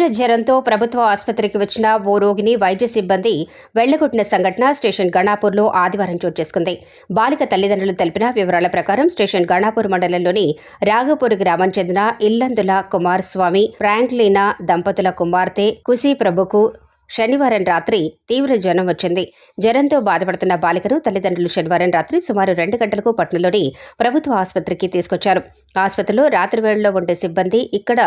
తీవ్ర జ్వరంతో ప్రభుత్వ ఆసుపత్రికి వచ్చిన ఓ రోగిని వైద్య సిబ్బంది వెళ్ళగొట్టిన సంఘటన స్టేషన్ గణాపూర్లో ఆదివారం చోటు చేసుకుంది. బాలిక తల్లిదండ్రులు తెలిపిన వివరాల ప్రకారం స్టేషన్ గణాపూర్ మండలంలోని రాఘపూర్ గ్రామం చెందిన ఇల్లందుల కుమారస్వామి ఫ్రాంక్లీనా దంపతుల కుమార్తె కుసి ప్రభుకు శనివారం రాత్రి తీవ్ర జ్వరం వచ్చింది. జ్వరంతో బాధపడుతున్న బాలికను తల్లిదండ్రులు శనివారం రాత్రి సుమారు రెండు గంటలకు పట్నంలోని ప్రభుత్వ ఆసుపత్రికి తీసుకొచ్చారు. ఆసుపత్రిలో రాత్రి వేళల్లో ఉండే సిబ్బంది ఇక్కడ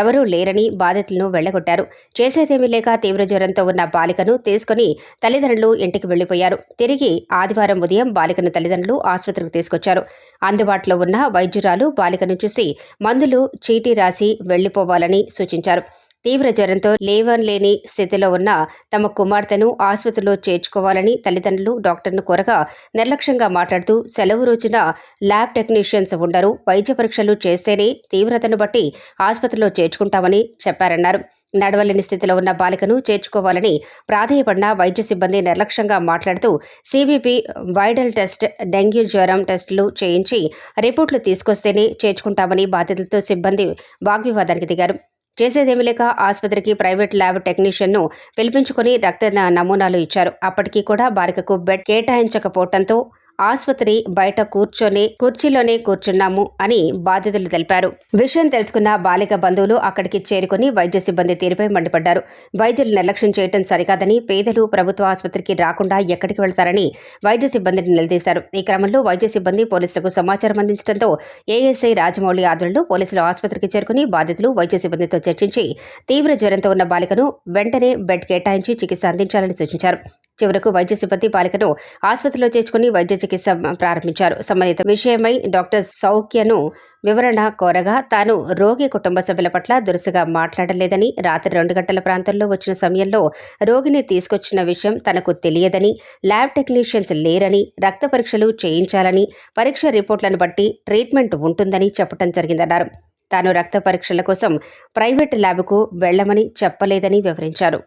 ఎవరూ లేరని బాధితులను వెళ్ళగొట్టారు చేసేదేమీ లేక తీవ్ర జ్వరంతో ఉన్న బాలికను తీసుకుని తల్లిదండ్రులు ఇంటికి వెళ్ళిపోయారు తిరిగి ఆదివారం ఉదయం బాలికను తల్లిదండ్రులు ఆసుపత్రికి తీసుకొచ్చారు. అందుబాటులో ఉన్న వైద్యురాలు బాలికను చూసి మందులు చీటీ రాసి వెళ్ళిపోవాలని సూచించారు. తీవ్ర జ్వరంతో లేవలేని స్థితిలో ఉన్న తమ కుమార్తెను ఆసుపత్రిలో చేర్చుకోవాలని తల్లిదండ్రులు డాక్టర్ను కోరగా నిర్లక్ష్యంగా మాట్లాడుతూ సెలవు రోజున ల్యాబ్ టెక్నీషియన్స్ ఉండరు. వైద్య పరీక్షలు చేస్తేనే తీవ్రతను బట్టి ఆసుపత్రిలో చేర్చుకుంటామని చెప్పారన్నారు. నడవలేని స్థితిలో ఉన్న బాలికను చేర్చుకోవాలని ప్రాధేయపడిన వైద్య సిబ్బంది నిర్లక్ష్యంగా మాట్లాడుతూ సిబిపి వైడల్ టెస్ట్ డెంగ్యూ జ్వరం టెస్టులు చేయించి రిపోర్టులు తీసుకొస్తేనే చేర్చుకుంటామని బాధితులతో సిబ్బంది వాగ్వివాదానికి దిగారు. చేసేదేమీ లేక ఆసుపత్రికి ప్రైవేట్ ల్యాబ్ టెక్నీషియన్ను పిలిపించుకుని రక్త నమూనాలు ఇచ్చారు. అప్పటికీ కూడా బాలికకు బెడ్ కేటాయించకపోవడంతో ఆసుపత్రి బయట కూర్చొని కుర్చీలోనే కూర్చున్నాము అని బాధితులు తెలిపారు. విషయం తెలుసుకున్న బాలిక బంధువులు అక్కడికి చేరుకుని వైద్య సిబ్బంది తీరుపై మండిపడ్డారు. వైద్యులు నిర్లక్ష్యం చేయడం సరికాదని పేదలు ప్రభుత్వ ఆసుపత్రికి రాకుండా ఎక్కడికి వెళ్తారని వైద్య సిబ్బందిని నిలదీశారు. ఈ క్రమంలో వైద్య సిబ్బంది పోలీసులకు సమాచారం అందించడంతో ఏఎస్ఐ రాజమౌళి ఆధ్వర్యంలో పోలీసులు ఆసుపత్రికి చేరుకుని బాధితులు వైద్య సిబ్బందితో చర్చించి తీవ్ర జ్వరంతో ఉన్న బాలికను వెంటనే బెడ్ కేటాయించి చికిత్స అందించాలని సూచించారు. చివరకు వైద్య సిబ్బంది బాలికను ఆసుపత్రిలో చేర్చుకుని వైద్య చికిత్స ప్రారంభించారు. సంబంధిత విషయమై డాక్టర్ సౌఖ్యను వివరణ కోరగా తాను రోగి కుటుంబ సభ్యుల పట్ల దురుసుగా మాట్లాడలేదని రాత్రి రెండు గంటల ప్రాంతంలో వచ్చిన సమయంలో రోగిని తీసుకొచ్చిన విషయం తనకు తెలియదని ల్యాబ్ టెక్నీషియన్స్ లేరని రక్త పరీక్షలు చేయించాలని పరీక్ష రిపోర్ట్లను బట్టి ట్రీట్మెంట్ ఉంటుందని చెప్పడం జరిగిందన్నారు. తాను రక్త పరీక్షల కోసం ప్రైవేట్ ల్యాబ్కు వెళ్ళమని చెప్పలేదని వివరించారు.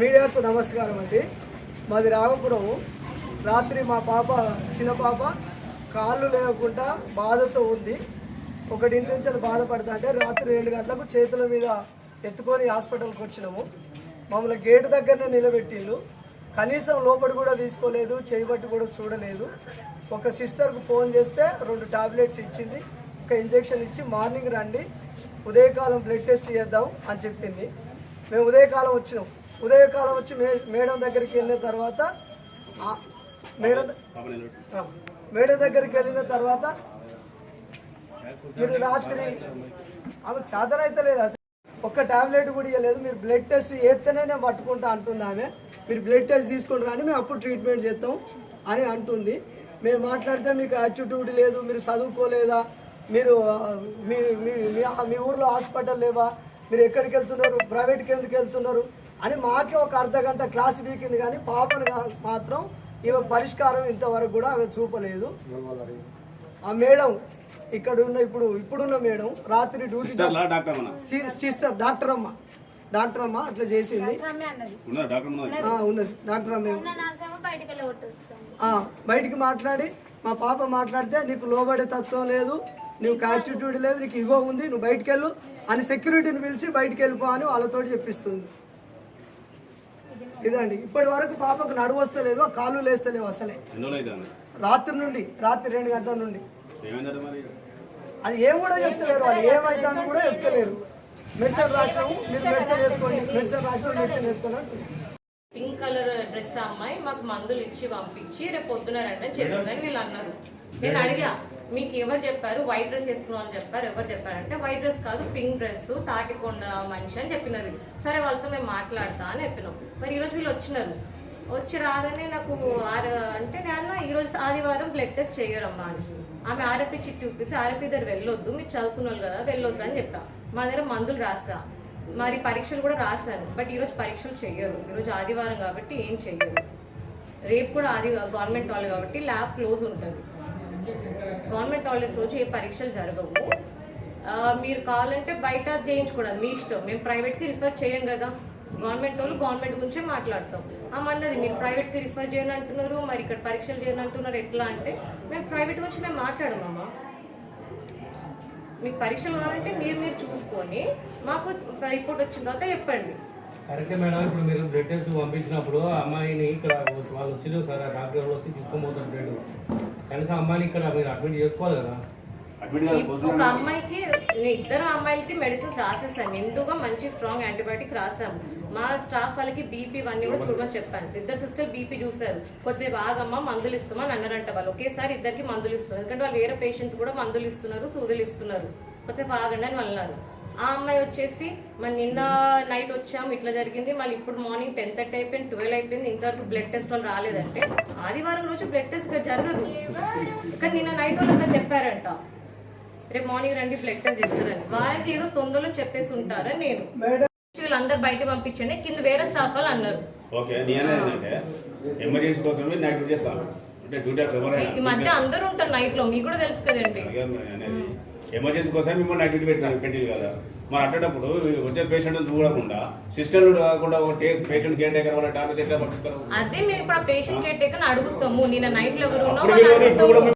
మీడియాకు నమస్కారం అండి. మాది రామపురం రాత్రి మా పాప చిన్న పాప కాళ్ళు లేకుండా బాధతో ఉంది. ఒకటింటి నుంచి బాధపడతా అంటే రాత్రి రెండు గంటలకు చేతుల మీద ఎత్తుకొని హాస్పిటల్కి వచ్చినాము. మమ్మల్ని గేటు దగ్గరనే నిలబెట్టిండు. కనీసం లోపల కూడా తీసుకోలేదు చేయబట్టి కూడా చూడలేదు. ఒక సిస్టర్కు ఫోన్ చేస్తే రెండు టాబ్లెట్స్ ఇచ్చింది. ఒక ఇంజెక్షన్ ఇచ్చి మార్నింగ్ రండి ఉదయకాలం బ్లడ్ టెస్ట్ చేద్దాం అని చెప్పింది. మేము ఉదయకాలం వచ్చినాం. ఉదయకాలం వచ్చి మే మేడం దగ్గరికి వెళ్ళిన తర్వాత మేడం మేడం దగ్గరికి వెళ్ళిన తర్వాత మీరు రాత్రి ఆమె చాదనైతే లేదు అసలు. ఒక్క టాబ్లెట్ కూడా ఇవ్వలేదు మీరు బ్లడ్ టెస్ట్ చేస్తేనే నేను పట్టుకుంటా అంటుంది ఆమె. మీరు బ్లడ్ టెస్ట్ తీసుకుంటారు కానీ మేము అప్పుడు ట్రీట్మెంట్ చేస్తాం అని అంటుంది. మేము మాట్లాడితే మీకు యాటిట్యూడ్ లేదు మీరు చదువుకోలేదా మీరు మీ- మీ ఊర్లో హాస్పిటల్ లేవా మీరు ఎక్కడికి వెళ్తున్నారు ప్రైవేట్కి ఎందుకు వెళ్తున్నారు అని మాకే ఒక అర్ధ గంట క్లాస్ వీకింది కానీ పాపను మాత్రం ఈమె పరిష్కారం ఇంతవరకు కూడా ఆమె చూపలేదు. ఆ మేడం ఇక్కడ ఉన్న ఇప్పుడు ఇప్పుడున్న మేడం రాత్రి డ్యూటీ సిస్టర్ డాక్టర్ అమ్మ. డాక్టర్ అమ్మ అట్లా చేసింది. ఉన్నదా డాక్టర్ అమ్మ బయటికి మాట్లాడి మా పాప మాట్లాడితే నీకు లోబడే తత్వం లేదు నీకు యాటిట్యూడ్ లేదు నీకు ఇగో ఉంది నువ్వు బయటికి వెళ్ళు అని సెక్యూరిటీని పిలిచి బయటికి వెళ్ళిపో అని వాళ్ళతో చెప్పిస్తుంది. ఇదండి. ఇప్పటి వరకు పాపకు నడువు వస్తలేదు ఆ కాళ్ళు లేస్తలేవు అసలే. రాత్రి నుండి రాత్రి రెండు గంటల నుండి. అది ఏం కూడా చెప్తలేరు వాళ్ళు. ఏమైతుందని కూడా చెప్తలేరు. మెడిసిన్ రాసాము మీరు మెడిసిన్ వేసుకోండి మెడిసిన్ రాసాము మెడిసిన్ వేసుకోండి అంటున్నారు. పింక్ కలర్ డ్రెస్ అమ్మాయి మాకు మందులు ఇచ్చి పంపించి రేపు పొద్దున రండి అని చెప్పిందని వీళ్ళు అన్నారు. నేను అడిగా మీకు ఎవరు చెప్పారు? వైట్ డ్రెస్ వేసుకున్న వాళ్ళు చెప్పారు. ఎవరు చెప్పారంటే వైట్ డ్రెస్ కాదు పింక్ డ్రెస్ తాటికొండ మనిషి అని చెప్పినారు. సరే వాళ్ళతో మేము మాట్లాడతా అని చెప్పినాం. మరి ఈరోజు వీళ్ళు వచ్చినారు. వచ్చి రాగానే నాకు ఆరు అంటే నేను ఈరోజు ఆదివారం బ్లడ్ టెస్ట్ చేయరమ్మా అని. ఆమె ఆర్ఎపి చిట్టి చూపిస్తే ఆర్ఎపి దగ్గర వెళ్ళొద్దు మీరు చదువుకున్న వాళ్ళు కదా వెళ్ళొద్దు అని చెప్పా. మా దగ్గర మందులు రాసా. మరి పరీక్షలు కూడా రాశాను బట్ ఈరోజు పరీక్షలు చెయ్యరు. ఈరోజు ఆదివారం కాబట్టి ఏం చెయ్యరు. రేపు కూడా ఆది గవర్నమెంట్ హాలే కాబట్టి ల్యాబ్ క్లోజ్ ఉంటుంది. గవర్నమెంట్ హాలిడేస్ రోజు ఏ పరీక్షలు జరగవు. మీరు కావాలంటే బయట చేయించుకోవడం మీ ఇష్టం. మేము ప్రైవేట్కి రిఫర్ చేయం కదా. గవర్నమెంట్ వాళ్ళు గవర్నమెంట్ గురించే మాట్లాడతాం. అమ్మన్నది మీరు ప్రైవేట్కి రిఫర్ చేయను అంటున్నారు. మరి ఇక్కడ పరీక్షలు చేయను అంటున్నారు. ఎట్లా అంటే మేము ప్రైవేట్ గురించి మేము మాట్లాడమమ్మా మీకు పరీక్షలు కావాలంటే మీరు మీరు చూసుకొని మాకు రిపోర్ట్ వచ్చిన తర్వాత చెప్పండి. కరెక్టే మేడం ఇప్పుడు మీరు బ్లడ్ టెస్ట్ పంపించినప్పుడు అమ్మాయిని ఇక్కడ వాళ్ళు వచ్చిన సార్ రాత్రి డాక్టర్ వచ్చి తీసుకొని బ్లడ్. కనీసం అమ్మాయిని ఇక్కడ మీరు అడ్మిట్ చేసుకోవాలి కదా. ఒక అమ్మాయికి ఇద్దరు అమ్మాయిలకి మెడిసిన్స్ రాసేసాను. నిండుగా మంచి స్ట్రాంగ్ యాంటీబయాటిక్స్ రాసాము మా స్టాఫ్ వాళ్ళకి బీపీ ఇవన్నీ కూడా చూడమని చెప్పాను. ఇద్దరు సిస్టర్ బీపీ చూసారు కొద్దిసేపు ఆగమ్మా మందులు ఇస్తామని అన్నారంట వాళ్ళు. ఒకేసారి ఇద్దరికి మందులు ఇస్తున్నారు. ఎందుకంటే వాళ్ళు వేరే పేషెంట్స్ కూడా మందులు ఇస్తున్నారు సూదులు ఇస్తున్నారు. కొద్దిసేపు ఆగండి అని వాళ్ళు అన్నారు. ఆ అమ్మాయి వచ్చేసి మరి నిన్న నైట్ వచ్చాము ఇట్లా జరిగింది. మళ్ళీ ఇప్పుడు మార్నింగ్ టెన్ థర్టీ అయిపోయింది ట్వెల్వ్ అయిపోయింది. ఇంతవరకు బ్లడ్ టెస్ట్ వాళ్ళు రాలేదంటే ఆదివారం రోజు బ్లడ్ టెస్ట్ జరగదు. కానీ నిన్న నైట్ వాళ్ళు చెప్పారంట. రేపు మార్నింగ్ రండి బ్లడ్ టెస్ట్ చేస్తారని. వాళ్ళకి ఏదో తొందరలో చెప్పేసి ఉంటారని నేను. వీళ్ళందరూ బయట పంపించండి కింద వేరే స్టాఫ్ వాళ్ళు అన్నారు. ఓకే నేను ఏంటంటే ఎమర్జెన్సీ కోసం మీరు నైట్ చేస్తాను అంటే డ్యూటీ ఈ మధ్య అందరూ ఉంటారు నైట్లో మీకు కూడా తెలుసు కదండి. ఎమర్జెన్సీ కోసం మిమ్మల్ని నైట్ డ్యూటీ పెట్టాను పెట్టింది కదా. మరి అట్టేటప్పుడు వచ్చే పేషెంట్ చూడకుండా సిస్టర్లు కాకుండా ఒక పేషెంట్ కేర్ టేకర్ వాళ్ళ ఎట్లా పట్టుతారు అదే మేము ఇప్పుడు ఆ పేషెంట్ కేర్ టేకర్ అడుగుతాము నిన్న నైట్లో ఎవరు